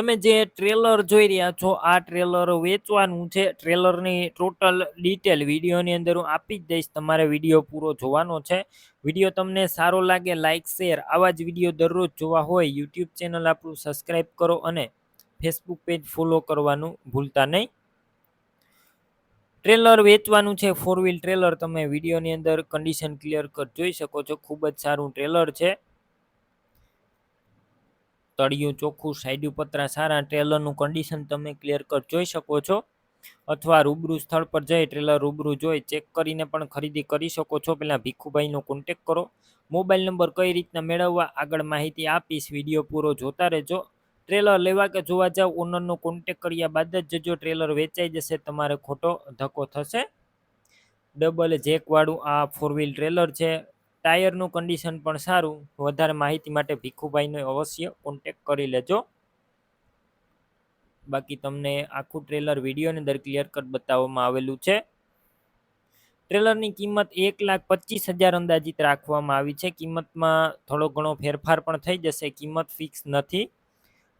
તમે જે ટ્રેલર જોઈ રહ્યા છો, આ ટ્રેલર વેચવાનું છે. ટ્રેલરની ટોટલ ડિટેલ વિડીયોની અંદર હું આપી જ દઈશ. તમારે વીડિયો પૂરો જોવાનો છે. વીડિયો તમને સારો લાગે લાઇક શેર આવા જ વીડિયો દરરોજ જોવા હોય યુટ્યુબ ચેનલ આપણું સબસ્ક્રાઈબ કરો અને ફેસબુક પેજ ફોલો કરવાનું ભૂલતા નહીં. ટ્રેલર વેચવાનું છે ફોર વ્હીલ ટ્રેલર તમે વિડીયોની અંદર કન્ડિશન ક્લિયર કર, જોઈ શકો છો. ખૂબ જ સારું ટ્રેલર છે. તળિયું, ચોખ્ખું સાઈડ પતરા સારા ટ્રેલરનું કન્ડિશન તમે ક્લિયર કટ જોઈ શકો છો. અથવા રૂબરૂ સ્થળ પર જઈ ટ્રેલર રૂબરૂ જોઈ ચેક કરીને પણ ખરીદી કરી શકો છો. પહેલાં ભીખુભાઈનો કોન્ટેક કરો. મોબાઈલ નંબર કઈ રીતના મેળવવા, આગળ માહિતી આપીશ. વીડિયો પૂરો જોતા રહેજો. ટ્રેલર લેવા કે જોવા જાવ ઓનરનો કોન્ટેક કર્યા બાદ જ જજો ટ્રેલર વેચાઈ જશે, તમારે ખોટો ધક્કો થશે. ડબલ જેકવાળું આ ફોર વ્હીલ ટ્રેલર છે. ટાયરનું કન્ડિશન પણ સારું. વધારે માહિતી માટે ભીખુભાઈને અવશ્ય કોન્ટેક કરી લેજો. બાકી તમને આખું ટ્રેલર વિડીયોની અંદર ક્લિયર કટ બતાવવામાં આવેલું છે. ટ્રેલરની કિંમત એક લાખ પચીસ હજાર અંદાજિત રાખવામાં આવી છે. કિંમતમાં થોડો ઘણો ફેરફાર પણ થઈ જશે. કિંમત ફિક્સ નથી.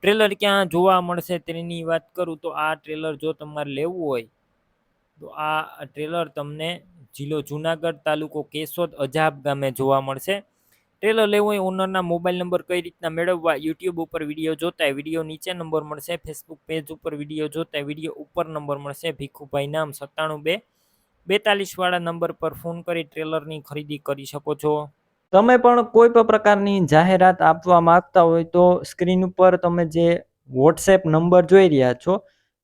ટ્રેલર ક્યાં જોવા મળશે તેની વાત કરું તો આ ટ્રેલર જો તમારે લેવું હોય તો આ ટ્રેલર તમને જિલ્લો જુનાગઢ તાલુકો કેશોદ અજાબ ગામે જોવા મળશે. ટ્રેલર લેવો હોય ઓનરના મોબાઈલ નંબર કઈ રીતના મેળવવા યુટ્યુબ ઉપર વીડિયો જોતા વીડિયો નીચે નંબર મળશે ફેસબુક પેજ ઉપર વીડિયો જોતા વીડિયો ઉપર નંબર મળશે, ભીખુભાઈ નામ સત્તાણું બે બેતાલીસવાળા નંબર પર ફોન કરી ટ્રેલરની ખરીદી કરી શકો છો. તમે પણ કોઈ પણ પ્રકારની જાહેરાત આપવા માંગતા હોય તો સ્ક્રીન ઉપર તમે જે વોટ્સએપ નંબર જોઈ રહ્યા છો